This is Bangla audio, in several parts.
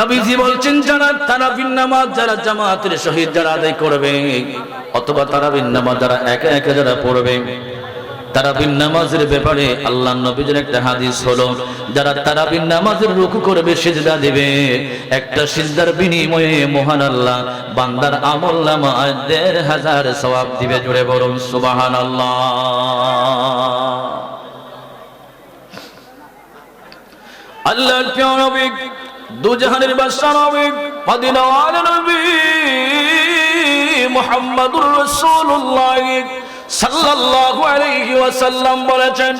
নবীজি বলছেন, যারা তারাবিন নামাজ, যারা জামাতের শহীদ যারা আদায় করবে, অথবা তারাবিন নামাজ যারা একা একা যারা পড়বে, তারাবিন নামাজের ব্যাপারে আল্লাহ নবীজের একটা হাদিস হলো, যারা তারাবিন নামাজের রুকু করবে, সিজদা দিবে। একটা সিজদার বিনিময়ে, মহান আল্লাহ, বান্দার আমল নামাজ দেড় হাজার সওয়াব দিবে জুড়ে বরং সুবহানাল্লাহ। আল্লাহর প্রিয় নবী দুজাহানের বাদশা নবী, মদিনাওয়ালা নবী মুহাম্মদুর রাসূলুল্লাহ সাল্লাল্লাহু আলাইহি ওয়াসাল্লাম বলেছেন,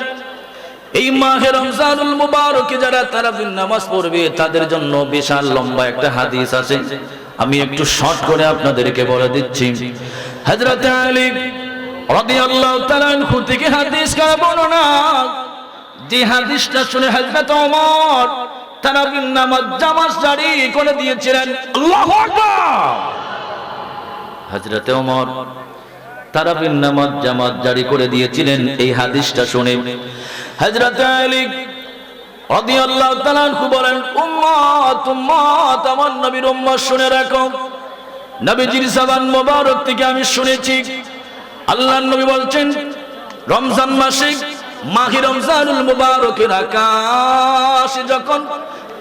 এই মাহে রমজানুল মুবারকে যারা তারাবির নামাজ পড়বে, তাদের জন্য বিশাল লম্বা একটা হাদিস আছে। আমি একটু শর্ট করে আপনাদেরকে বলে দিচ্ছি। হযরত আলী রাদিয়াল্লাহু তাআলা আনহু থেকে হাদিস কারা বর্ণনা? যে হাদিসটা শুনে হযরত ওমর তারাবির নামাজ জামাত জারি করে দিয়েছিলেন। আল্লাহু হযরত ওমর তারাবির নামাজ জামাত জারি করে দিয়েছিলেন এই হাদিসটা শুনে। হযরত আলী রাদিয়াল্লাহু তাআলা আনহু বলেন উম্মত উম্মত আমার নবীর উম্মত শুনে রাখো। নবীজির জবান মোবারক থেকে আমি শুনেছি। আল্লাহর নবী বলছেন রমজান মাসে মাহি রমজানুল মুবারকের আকাশ যখন,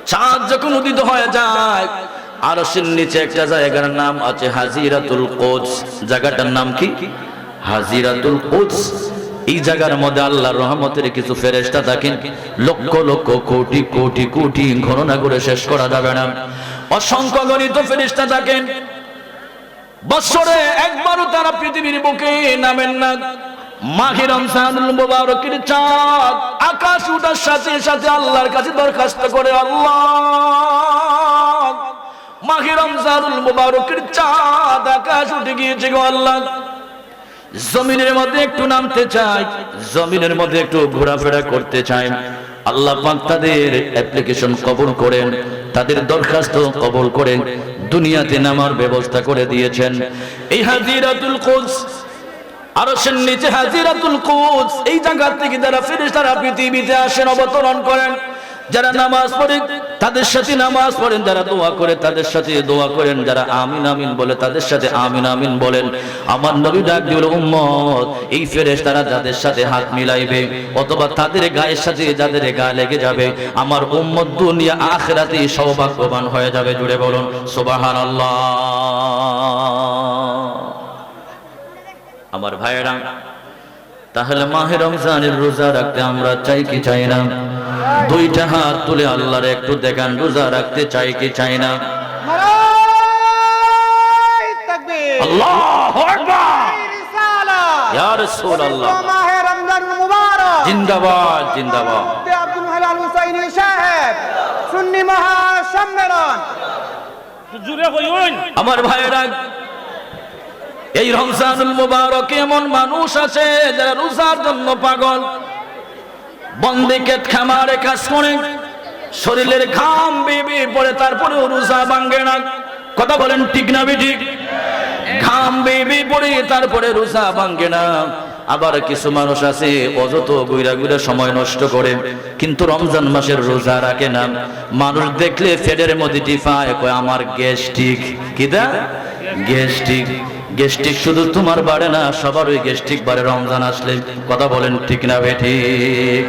চাঁদ যখন উদিত হয়ে যায়, আরশের নিচে একটা জায়গার নাম আছে হাজিরাতুল কোচ জায়গাটার নাম কি? হাজিরাতুল কোচ এই জায়গার মধ্যে আল্লাহর রহমতের কিছু ফেরেস্তা থাকেন। লক্ষ লক্ষ, কোটি কোটি কোটি গণনা করে শেষ করা যাবে না। অসংখ্য গণিত ফেরেশতা থাকেন। বছরে একবারও তারা পৃথিবীর বুকে নামেন না। মাহে রমজানুল মুবারকের চাঁদ, আকাশ উঠার সাথে সাথে আল্লাহর কাছে দরখাস্ত করে আল্লাহ। মাহে রমজানুল মুবারকের চাঁদ, আকাশ উঠে গিয়েছে গো আল্লাহ। জমিনের মধ্যে একটু নামতে চাই, জমিনের মধ্যে একটু ঘোরাফেরা করতে চাই। আল্লাহ পাক তাদের অ্যাপ্লিকেশন কবল করেন, তাদের দরখাস্ত কবল করেন দুনিয়াতে নামার ব্যবস্থা করে দিয়েছেন। এই হাজিরাতুল কুদস আরশের নিচে হাজিরাতুল কুদস, এই জায়গা থেকে যারা ফেরেশতারা পৃথিবীতে আসেন, অবতরণ করেন, যারা নামাজ পড়ে, তাদের সাথে নামাজ পড়েন, যারা দোয়া করে, তাদের সাথে দোয়া করেন, যারা আমিন আমিন বলে, তাদের সাথে আমিন আমিন বলেন। আমার নবী ডাক দিল, উম্মত, এই ফেরেশতারা যাদের সাথে হাত মিলাইবে, অথবা তাদের গায়ের সাথে যাদের গায়ে লেগে যাবে, আমার উম্মত দুনিয়া আখিরাতে সৌভাগ্যবান হয়ে যাবে। জুড়ে বলুন, সুবহানাল্লাহ। আমার ভাইয়েরা তাহলে মাহে রমজানের রোজা রাখতে আমরা চাই কি চাই না? দুইটা হাত তুলে আল্লাহর একটু দেখান রোজা রাখতে চাই কি চাই না? ইয়া জিন্দাবাদ জিন্দাবাদ! আব্দুল হালাল হুসাইনি সাহেব সুন্নি আমার ভাইয়েরা এই রমজানুল মুবারক এমন মানুষ আছে যারা রোজার জন্য পাগল। বন্দি কেট খামারে কাজ করে, শরীরের ঘাম বেবে পড়ে তারপরে রোজা ভাঙ্গে না। কথা বলেন ঠিক না ঠিক ঘাম বেবে পড়ে, তারপরে রোজা ভাঙ্গে না। আবার কিছু মানুষ আছে, অযত গুইরা গুইরা সময় নষ্ট করে, কিন্তু রমজান মাসের রোজা রাখে না। মানুষ দেখলে ফেডের মধ্যে টিফায়, কয়, আমার কি দা? গ্যাস্ট্রিক গ্যাস্ট্রিক শুধু তোমার বাড়ে না, সবার ওই গ্যাস্ট্রিক বাড়ে রমজান আসলে। কথা বলেন ঠিক না বে ঠিক?